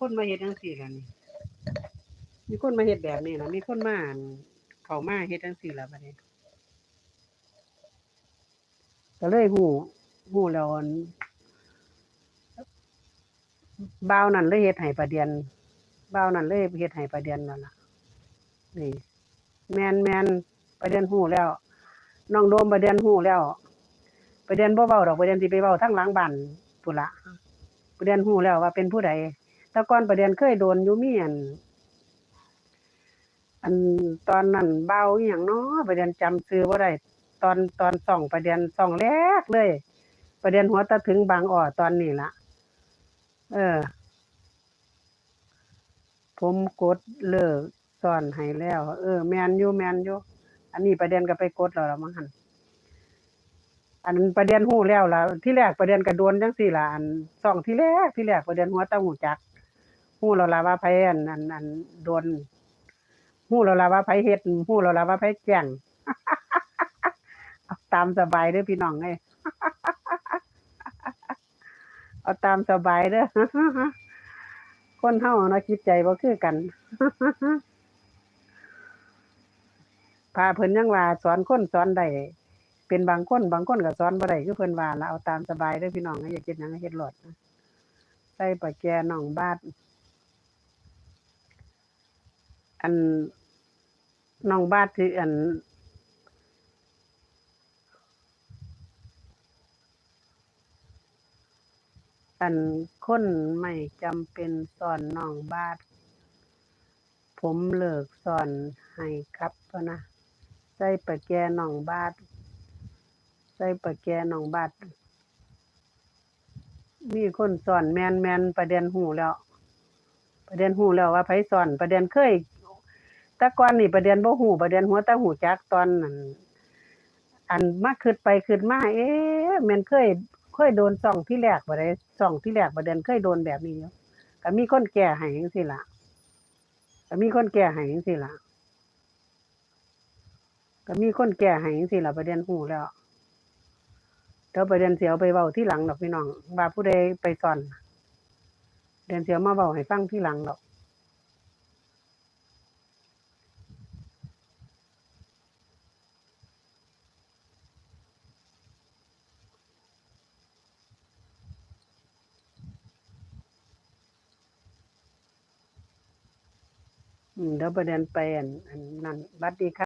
คนมาเฮ็ดจังซี่ล่ะนี่ มีคนมาเฮ็ดแบบนี้ล่ะมีคนมาอั่นเขามาเฮ็ดจังซี่ล่ะบัดนี้ก็เลยฮู้ฮู้แล้วอั่นบ่าวนั่นเลยเฮ็ดให้ประเดียนบ่าวนั่นเลยเฮ็ดให้ประเดียนนั่นล่ะนี่ แมนแมนประเดียนฮู้แล้วน้องโดมประเดียนฮู้แล้ว ประเดียนบ่เว้าดอกประเดียนสิไปเว้าทางหลังบ้านพุ่นล่ะประเดียนฮู้แล้วว่าเป็นผู้ใด แต่ก่อนประเดียนเคยโดนอยู่มีอัน อันตอนนั้นเบาอีหยังเนาะประเดียนจำชื่อบ่ได้ตอนตอนส่องประเดียนส่องแรกเลย ประเดียนหัวตะถึงบางอ้อตอนนี้ละเออ ผมกดเลิกซ่อนให้แล้ว เออ แมนอยู่แมนอยู่อันนี้ประเด็นก็ไปกดแล้วละมั้งหันอันประเด็นฮู้แล้วล่ะที่แรกประเด็นก็โดนจังซี่ล่ะอันส่องที่แรกที่แรกประเด็นหัวตะหูจัก ฮู้แล้วล่ะว่าไผอันอันอันโดนฮู้แล้วล่ะว่าไผเฮ็ดฮู้แล้วล่ะว่าไผแจ้งเอาตามสบายเด้อพี่น้องเอ้ยเอาตามสบายเด้อคนเฮาเนาะจิตใจบ่คือกันพาเพิ่นยังว่าสอนคนสอนได้เป็นบางคนบางคนก็สอนบ่ได้คือเพิ่นว่าละเอาตามสบายเด้อพี่น้องอย่ากเฮ็ดหยังก็เฮ็ดโลดใส่ปากแกน้องบาด อันน้องบาดที่อัน อันคนไม่จำเป็นสอนน้องบาดผมเลิกสอนให้ครับเพราะนะใส่ปากแกน้องบาดใส่ปากแกน้องบาดมีคนสอนแมนแมนประเด็นหูแล้ว ประเด็นหูแล้วว่าไผสอนประเด็นเคย แต่ก่อนนี่ประเด็นบ่หูประเด็นหัวต่หูจักตอนนั้นอันมาคิดไปคิดมาเอ๊ะแม่นเคยเคยโดนส่องที่แรกบ่ได้ส่องที่แรกประเด็นเคยโดนแบบนี้อยู่ก็มีคนแก้ให้จังซี่ล่ะก็มีคนแก้ให้จังซี่ล่ะก็มีคนแก้ให้จังซี่ล่ะประเด็นหูแล้วเดี๋ยวประเด็นเสียเอาไปเว้าที่หลังดอกพี่น้องว่าผู้ใดไปสอนเดือนเสียวมาเว้าให้ฟังที่หลังดอก เดี๋ยวประเด็นไปอันนนั้นบัดดีค่ะ